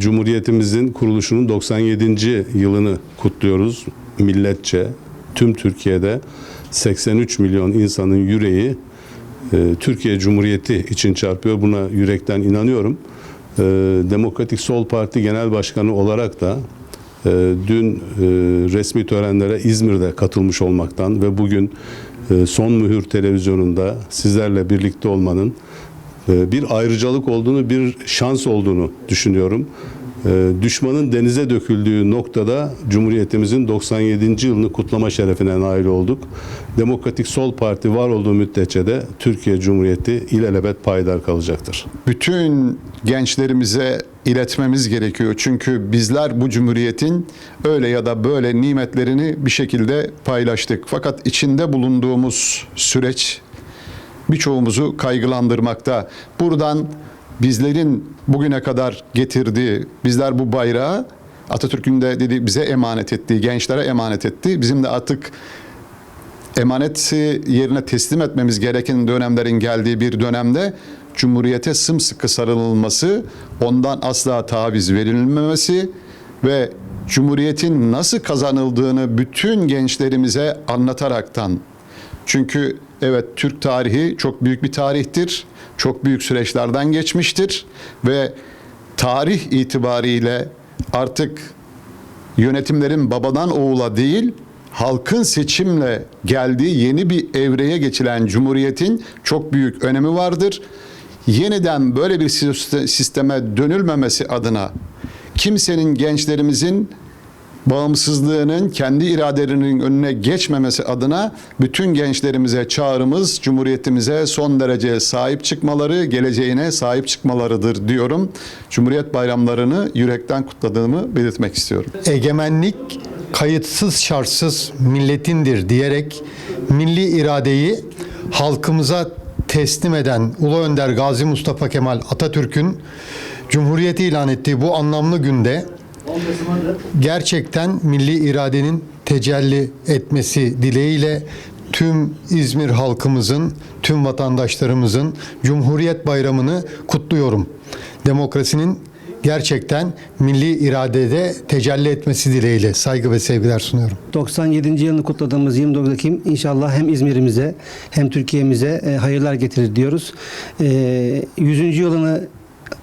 Cumhuriyetimizin kuruluşunun 97. yılını kutluyoruz milletçe. Tüm Türkiye'de 83 milyon insanın yüreği e, Türkiye Cumhuriyeti için çarpıyor. Buna yürekten inanıyorum. E, Demokratik Sol Parti Genel Başkanı olarak da e, dün resmi törenlere İzmir'de katılmış olmaktan ve bugün Son Mühür televizyonunda sizlerle birlikte olmanın bir ayrıcalık olduğunu, bir şans olduğunu düşünüyorum. E, Düşmanın denize döküldüğü noktada Cumhuriyetimizin 97. yılını kutlama şerefine nail olduk. Demokratik Sol Parti var olduğu müddetçe de Türkiye Cumhuriyeti ilelebet payidar kalacaktır. bütün gençlerimize iletmemiz gerekiyor. Çünkü bizler bu cumhuriyetin öyle ya da böyle nimetlerini bir şekilde paylaştık. Fakat içinde bulunduğumuz süreç birçoğumuzu kaygılandırmakta. Buradan bizlerin bugüne kadar getirdiği, bizler bu bayrağı Atatürk'ün de dedi bize emanet ettiği, gençlere emanet etti. Bizim de artık emaneti yerine teslim etmemiz gereken dönemlerin geldiği bir dönemde Cumhuriyete sımsıkı sarılılması, ondan asla taviz verilmemesi ve Cumhuriyetin nasıl kazanıldığını bütün gençlerimize anlataraktan çünkü evet Türk tarihi çok büyük bir tarihtir. Çok büyük süreçlerden geçmiştir ve tarih itibariyle artık yönetimlerin babadan oğula değil halkın seçimle geldiği yeni bir evreye geçilen cumhuriyetin çok büyük önemi vardır. Yeniden böyle bir siste- sisteme dönülmemesi adına kimsenin gençlerimizin bağımsızlığının kendi iradelerinin önüne geçmemesi adına bütün gençlerimize çağrımız Cumhuriyetimize son derece sahip çıkmaları, geleceğine sahip çıkmalarıdır diyorum. Cumhuriyet bayramlarını yürekten kutladığımı belirtmek istiyorum. egemenlik kayıtsız şartsız milletindir diyerek milli iradeyi halkımıza teslim eden Ulu Önder Gazi Mustafa Kemal Atatürk'ün Cumhuriyeti ilan ettiği bu anlamlı günde gerçekten milli iradenin tecelli etmesi dileğiyle tüm İzmir halkımızın, tüm vatandaşlarımızın Cumhuriyet Bayramı'nı kutluyorum. Demokrasinin gerçekten milli iradede tecelli etmesi dileğiyle saygı ve sevgiler sunuyorum. 97. yılını kutladığımız 29 Ekim inşallah hem İzmir'imize hem Türkiye'mize e, hayırlar getirir diyoruz. E, 100. yılını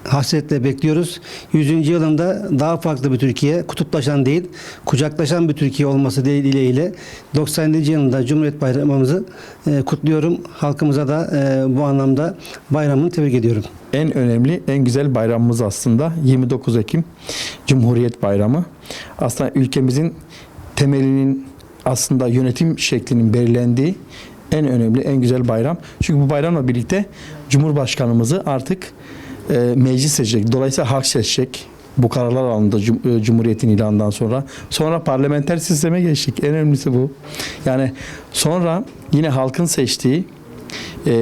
hasretle bekliyoruz. 100. yılında daha farklı bir Türkiye, kutuplaşan değil, kucaklaşan bir Türkiye olması dileğiyle 97. yılında Cumhuriyet Bayramımızı e, kutluyorum. Halkımıza da e, bu anlamda bayramını tebrik ediyorum. en önemli, en güzel bayramımız aslında 29 Ekim Cumhuriyet Bayramı. Aslında ülkemizin temelinin aslında yönetim şeklinin belirlendiği en önemli, en güzel bayram. Çünkü bu bayramla birlikte Cumhurbaşkanımızı artık e, meclis seçecek. Dolayısıyla halk seçecek. Bu kararlar alındı e, Cumhuriyet'in ilanından sonra. Sonra parlamenter sisteme geçtik. En önemlisi bu. Yani sonra yine halkın seçtiği e,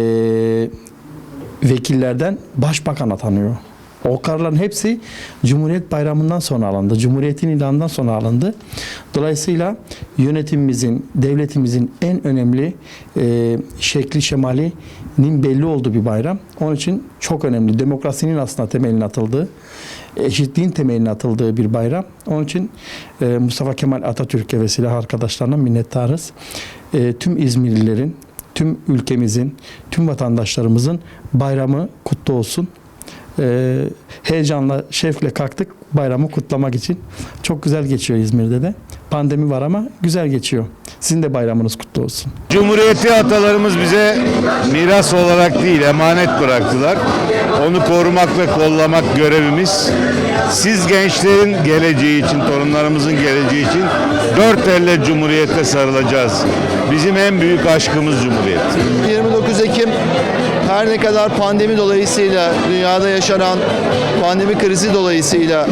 vekillerden başbakan atanıyor. O kararların hepsi Cumhuriyet Bayramı'ndan sonra alındı. Cumhuriyet'in ilanından sonra alındı. Dolayısıyla yönetimimizin, devletimizin en önemli e, şekli şemalinin belli olduğu bir bayram. Onun için çok önemli. Demokrasinin aslında temelinin atıldığı, eşitliğin temelinin atıldığı bir bayram. Onun için e, Mustafa Kemal Atatürk'e ve silah arkadaşlarına minnettarız. E, tüm İzmirlilerin, tüm ülkemizin, tüm vatandaşlarımızın bayramı kutlu olsun. Ee, heyecanla, şevkle kalktık bayramı kutlamak için. Çok güzel geçiyor İzmir'de de. Pandemi var ama güzel geçiyor. Sizin de bayramınız kutlu olsun. Cumhuriyeti atalarımız bize miras olarak değil emanet bıraktılar. Onu korumak ve kollamak görevimiz. Siz gençlerin geleceği için, torunlarımızın geleceği için dört elle Cumhuriyete sarılacağız. Bizim en büyük aşkımız Cumhuriyet. 29 Ekim her ne kadar pandemi dolayısıyla dünyada yaşanan pandemi krizi dolayısıyla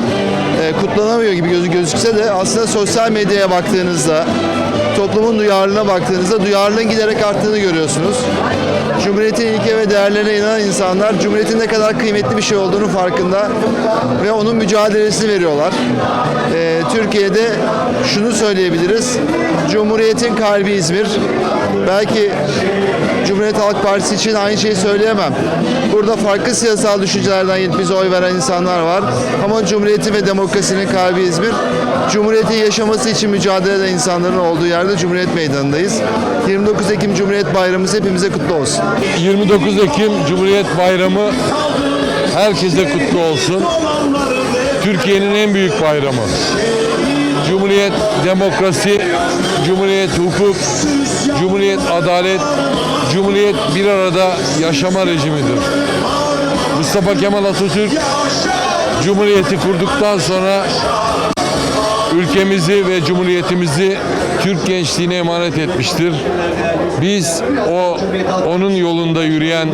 kutlanamıyor gibi gözü gözükse de aslında sosyal medyaya baktığınızda toplumun duyarlılığına baktığınızda duyarlılığın giderek arttığını görüyorsunuz. Cumhuriyetin ilke ve değerlerine inanan insanlar Cumhuriyetin ne kadar kıymetli bir şey olduğunu farkında ve onun mücadelesini veriyorlar. E, Türkiye'de şunu söyleyebiliriz. Cumhuriyetin kalbi İzmir. Belki Cumhuriyet Halk Partisi için aynı şeyi söyleyemem. Burada farklı siyasal düşüncelerden bize oy veren insanlar var. Ama Cumhuriyeti ve demokrasinin kalbi İzmir. Cumhuriyetin yaşaması için mücadele eden insanların olduğu yerde Cumhuriyet Meydanı'ndayız. 29 Ekim Cumhuriyet Bayramımız hepimize kutlu olsun. 29 Ekim Cumhuriyet Bayramı herkese kutlu olsun. Türkiye'nin en büyük bayramı. Cumhuriyet demokrasi, Cumhuriyet hukuk, Cumhuriyet adalet, Cumhuriyet bir arada yaşama rejimidir. Mustafa Kemal Atatürk Cumhuriyeti kurduktan sonra ülkemizi ve cumhuriyetimizi Türk gençliğine emanet etmiştir. Biz o onun yolunda yürüyen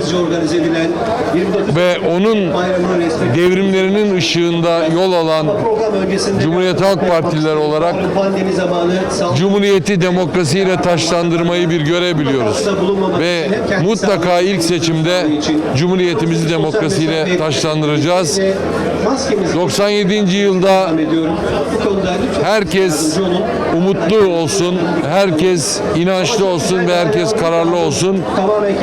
ve onun devrimlerinin ışığında yol alan Cumhuriyet Halk Partileri olarak Cumhuriyeti demokrasiyle taşlandırmayı bir görev biliyoruz. Ve mutlaka ilk seçimde Cumhuriyetimizi demokrasiyle taşlandıracağız. 97. yılda herkes umutlu olsun, herkes inançlı olsun ve herkes kararlı olsun.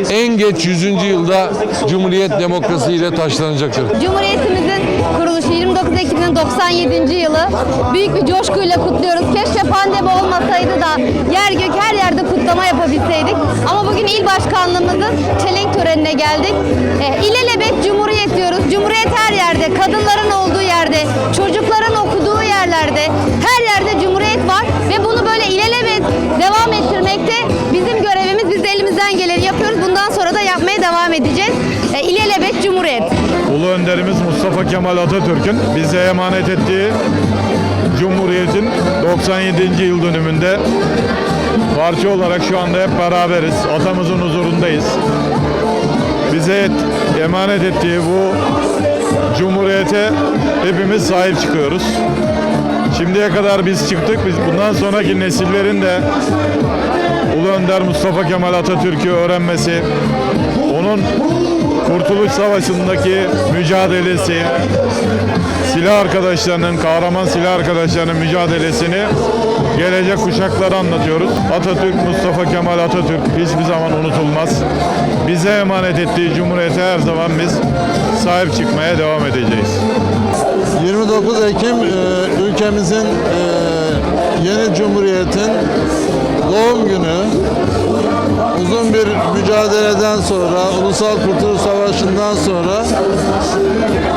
En geç 100. yılda Cumhuriyet demokrasiyle taşlanacaktır. Cumhuriyetimizin kuruluşu 29 Ekim'in 97. yılı büyük bir coşkuyla kutluyoruz. Keşke pandemi olmasaydı da yer gök her yerde kutlama yapabilseydik. Ama bugün il başkanlığımızın çelenk törenine geldik. E, ilelebet Cumhuriyet diyoruz. Cumhuriyet her yerde, kadınların olduğu yerde, çocukların okuduğu yerlerde, her yerde Cumhuriyet var ve bunu böyle ilelebet devam ettirmekte bizim görevimiz. Biz de elimizden geleni yapıyoruz. Bundan sonra da yapmaya devam edeceğiz. E, ilelebet Cumhuriyet. Ulu önderimiz Mustafa Kemal Atatürk'ün bize emanet ettiği Cumhuriyet'in 97. yıl dönümünde parça olarak şu anda hep beraberiz. Atamızın huzurundayız. Bize emanet ettiği bu Cumhuriyet'e hepimiz sahip çıkıyoruz. Şimdiye kadar biz çıktık. Biz bundan sonraki nesillerin de Ulu Önder Mustafa Kemal Atatürk'ü öğrenmesi, onun Kurtuluş Savaşı'ndaki mücadelesi, silah arkadaşlarının, kahraman silah arkadaşlarının mücadelesini gelecek kuşaklara anlatıyoruz. Atatürk, Mustafa Kemal Atatürk hiçbir zaman unutulmaz. Bize emanet ettiği Cumhuriyete her zaman biz sahip çıkmaya devam edeceğiz. 29 Ekim e, ülkemizin e, yeni cumhuriyetin doğum günü. Uzun bir mücadeleden sonra, Ulusal Kurtuluş Savaşı'ndan sonra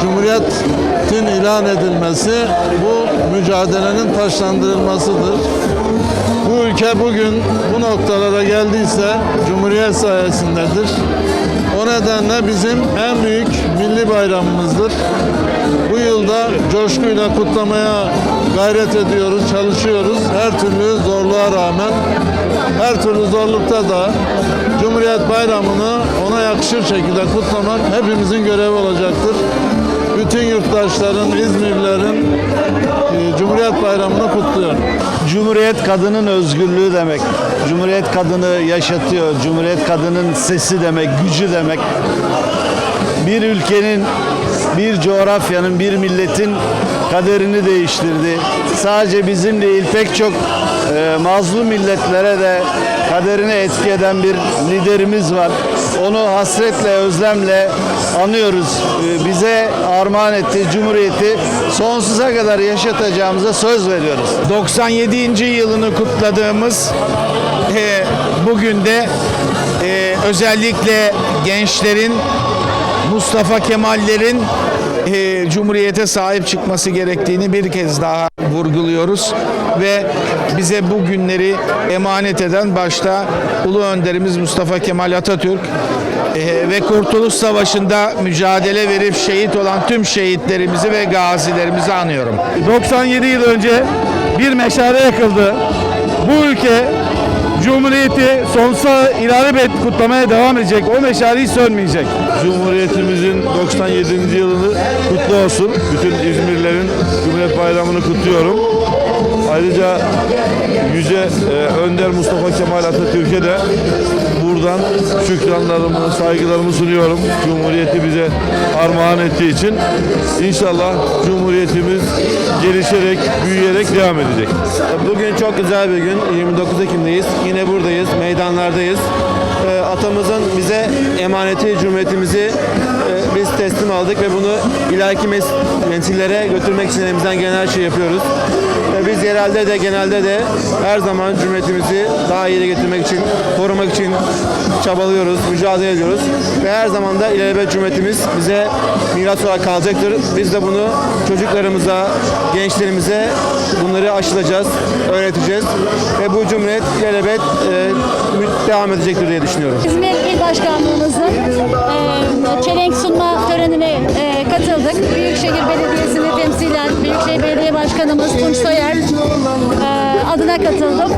Cumhuriyet'in ilan edilmesi bu mücadelenin taşlandırılmasıdır. Bu ülke bugün bu noktalara geldiyse Cumhuriyet sayesindedir. O nedenle bizim en büyük milli bayramımızdır. Bu yılda coşkuyla kutlamaya gayret ediyoruz, çalışıyoruz. Her türlü zorluğa rağmen, her türlü zorlukta da Cumhuriyet Bayramı'nı ona yakışır şekilde kutlamak hepimizin görevi olacaktır. Bütün yurttaşların, İzmirlilerin e, Cumhuriyet Bayramı'nı kutluyorum. Cumhuriyet kadının özgürlüğü demek. Cumhuriyet kadını yaşatıyor. Cumhuriyet kadının sesi demek, gücü demek. Bir ülkenin, bir coğrafyanın, bir milletin kaderini değiştirdi. Sadece bizim değil pek çok e, mazlum milletlere de kaderini etki eden bir liderimiz var. Onu hasretle, özlemle anıyoruz. E, bize armağan ettiği Cumhuriyeti sonsuza kadar yaşatacağımıza söz veriyoruz. 97. yılını kutladığımız e, bugün de e, özellikle gençlerin Mustafa Kemal'lerin e, Cumhuriyete sahip çıkması gerektiğini bir kez daha vurguluyoruz ve bize bu günleri emanet eden başta Ulu Önderimiz Mustafa Kemal Atatürk e, ve Kurtuluş Savaşı'nda mücadele verip şehit olan tüm şehitlerimizi ve gazilerimizi anıyorum. 97 yıl önce bir meşale yakıldı. Bu ülke Cumhuriyeti sonsuza ilave kutlamaya devam edecek. O meşale hiç sönmeyecek. Cumhuriyetimizin 97. yılını kutlu olsun. Bütün İzmirlilerin Cumhuriyet Bayramı'nı kutluyorum. Ayrıca Yüce e, Önder Mustafa Kemal Atatürk'e de buradan şükranlarımı, saygılarımı sunuyorum. Cumhuriyeti bize armağan ettiği için. İnşallah Cumhuriyetimiz gelişerek, büyüyerek devam edecek. Bugün çok güzel bir gün. 29 Ekim'deyiz. Yine buradayız, meydanlardayız. e, atamızın bize emaneti, cumhuriyetimizi e, biz teslim aldık ve bunu ileriki mes- nesillere götürmek için elimizden gelen her şeyi yapıyoruz. Ve biz yerelde de genelde de her zaman cumhuriyetimizi daha iyi getirmek için, korumak için çabalıyoruz, mücadele ediyoruz. Ve her zaman da ilelebet cumhuriyetimiz bize miras olarak kalacaktır. Biz de bunu çocuklarımıza, gençlerimize bunları aşılayacağız, öğreteceğiz. Ve bu cumhuriyet ilelebet e, devam edecektir diye düşünüyorum. İzmir İl Başkanlığımızın e, çelenk sunma törenine e, katıldık. Büyükşehir Belediyesi'ni temsilen Büyükşehir Belediye Başkanımız Tunç Soyer e, adına katıldım.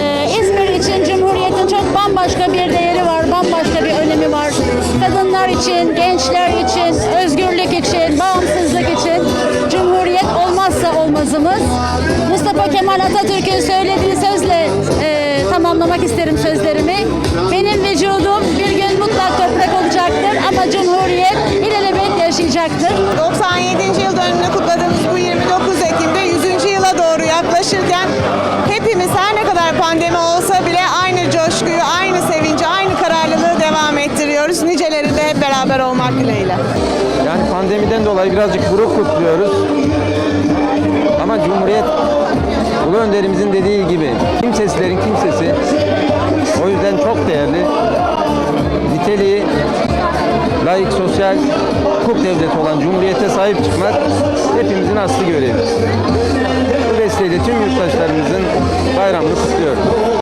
E, İzmir için Cumhuriyet'in çok bambaşka bir değeri var, bambaşka bir önemi var. Kadınlar için, gençler için, özgürlük için, bağımsızlık için Cumhuriyet olmazsa olmazımız. Mustafa Kemal Atatürk'ün söylediği sözle e, tamamlamak isterim sözlerimi. Benim vücudum ilelebet yaşayacaktır. 97. yıl dönümünü kutladığımız bu 29 Ekim'de 100. yıla doğru yaklaşırken hepimiz her ne kadar pandemi olsa bile aynı coşkuyu, aynı sevinci, aynı kararlılığı devam ettiriyoruz. Nicelerinde hep beraber olmak dileğiyle. Yani pandemiden dolayı birazcık buruk kutluyoruz. Ama Cumhuriyet Ulu Önderimizin dediği gibi kimsesizlerin kimsesi. O yüzden çok değerli. Sosyal hukuk devleti olan Cumhuriyete sahip çıkmak hepimizin aslı görevi. Bu vesileyle tüm yurttaşlarımızın bayramını kutluyorum.